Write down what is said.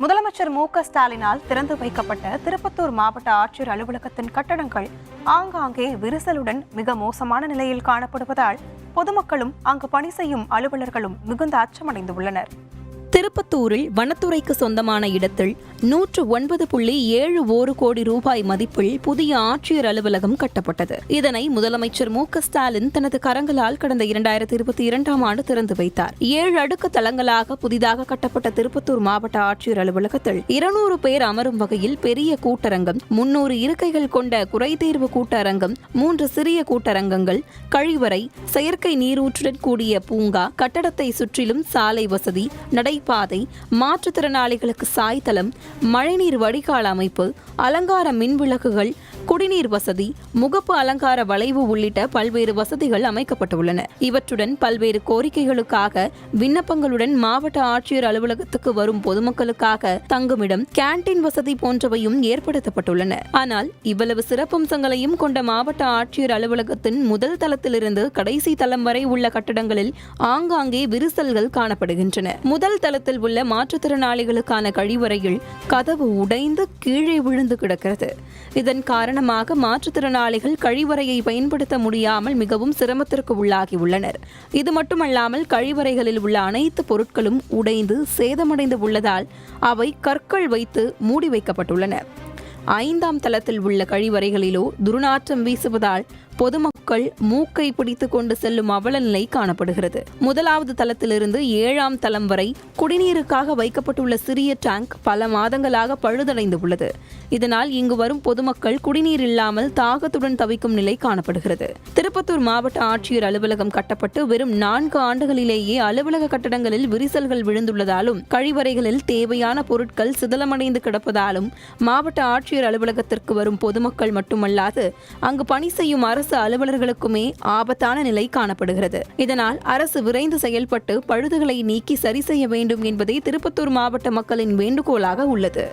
முதலமைச்சர் மு க ஸ்டாலினால் திறந்து வைக்கப்பட்ட திருப்பத்தூர் மாவட்ட ஆட்சியர் அலுவலகத்தின் கட்டடங்கள் ஆங்காங்கே விரிசலுடன் மிக மோசமான நிலையில் காணப்படுவதால் பொதுமக்களும் அங்கு பணி செய்யும் அலுவலர்களும் மிகுந்த அச்சமடைந்துள்ளனர். திருப்பத்தூரில் வனத்துறைக்கு சொந்தமான இடத்தில் நூற்று ஒன்பது புள்ளி ஏழு ஒரு கோடி ரூபாய் மதிப்பில் புதிய ஆட்சியர் அலுவலகம் கட்டப்பட்டது. இதனை முதலமைச்சர் மு ஸ்டாலின் தனது கரங்களால் கடந்த இரண்டாயிரத்தி இருபத்தி இரண்டாம் ஆண்டு திறந்து வைத்தார். ஏழு அடுக்கு தளங்களாக புதிதாக கட்டப்பட்ட திருப்பத்தூர் மாவட்ட ஆட்சியர் அலுவலகத்தில் இருநூறு பேர் அமரும் வகையில் பெரிய கூட்டரங்கம் முன்னூறு இருக்கைகள் கொண்ட குறைதீர்வு கூட்டரங்கம் மூன்று சிறிய கூட்டரங்கங்கள் கழிவறை செயற்கை நீரூற்றுடன் கூடிய பூங்கா கட்டடத்தை சுற்றிலும் சாலை வசதி நடை நடைபாதை மாற்றுத்திறனாளிகளுக்கு சாய்தளம் மழைநீர் வடிகால் அமைப்பு அலங்கார மின் விளக்குகள் குடிநீர் வசதி முகப்பு அலங்கார வளைவு உள்ளிட்ட பல்வேறு வசதிகள் அமைக்கப்பட்டுள்ளன. இவற்றுடன் பல்வேறு கோரிக்கைகளுக்காக விண்ணப்பங்களுடன் மாவட்ட ஆட்சியர் அலுவலகத்துக்கு வரும் பொதுமக்களுக்காக தங்குமிடம் கேண்டீன் வசதி போன்றவையும் ஏற்படுத்தப்பட்டுள்ளன. ஆனால் இவ்வளவு சிறப்பம்சங்களையும் கொண்ட மாவட்ட ஆட்சியர் அலுவலகத்தின் முதல் தளத்திலிருந்து கடைசி தளம் வரை உள்ள கட்டடங்களில் ஆங்காங்கே விரிசல்கள் காணப்படுகின்றன. முதல் தளத்தில் உள்ள மாற்றுத்திறனாளிகளுக்கான கழிவறையில் கதவு உடைந்து கீழே விழுந்து கிடக்கிறது. இதன் காரணமாக மாற்றுத்திறனாளிகள் கழிவறையை பயன்படுத்த முடியாமல் மிகவும் சிரமத்திற்கு உள்ளாகியுள்ளனர். இது மட்டுமல்லாமல் கழிவறைகளில் உள்ள அனைத்து பொருட்களும் உடைந்து சேதமடைந்து உள்ளதால் அவை கற்கள் வைத்து மூடி வைக்கப்பட்டுள்ளன. ஐந்தாம் தளத்தில் உள்ள கழிவறைகளிலோ துர்நாற்றம் வீசுவதால் பொதுமக்கள் மூக்கை பிடித்து கொண்டு செல்லும் அவல நிலை காணப்படுகிறது. முதலாவது தளத்திலிருந்து ஏழாம் தளம் வரை குடிநீருக்காக வைக்கப்பட்டுள்ள சிறிய டேங்க் பல மாதங்களாக பழுதடைந்து உள்ளது. இதனால் இங்கு வரும் பொதுமக்கள் குடிநீர் இல்லாமல் தாகத்துடன் தவிக்கும் நிலை காணப்படுகிறது. திருப்பத்தூர் மாவட்ட ஆட்சியர் அலுவலகம் கட்டப்பட்டு வெறும் நான்கு ஆண்டுகளிலேயே அலுவலக கட்டடங்களில் விரிசல்கள் விழுந்துள்ளதாலும் கழிவறைகளில் தேவையான பொருட்கள் சிதலமடைந்து கிடப்பதாலும் மாவட்ட ஆட்சியர் அலுவலகத்திற்கு வரும் பொதுமக்கள் மட்டுமல்லாது அங்கு பணி செய்யும் அரசு அரசு அலுவலர்களுக்குமே ஆபத்தான நிலை காணப்படுகிறது. இதனால் அரசு விரைந்து செயல்பட்டு பழுதுகளை நீக்கி சரி செய்ய வேண்டும் என்பதே திருப்பத்தூர் மாவட்ட மக்களின் வேண்டுகோளாக உள்ளது.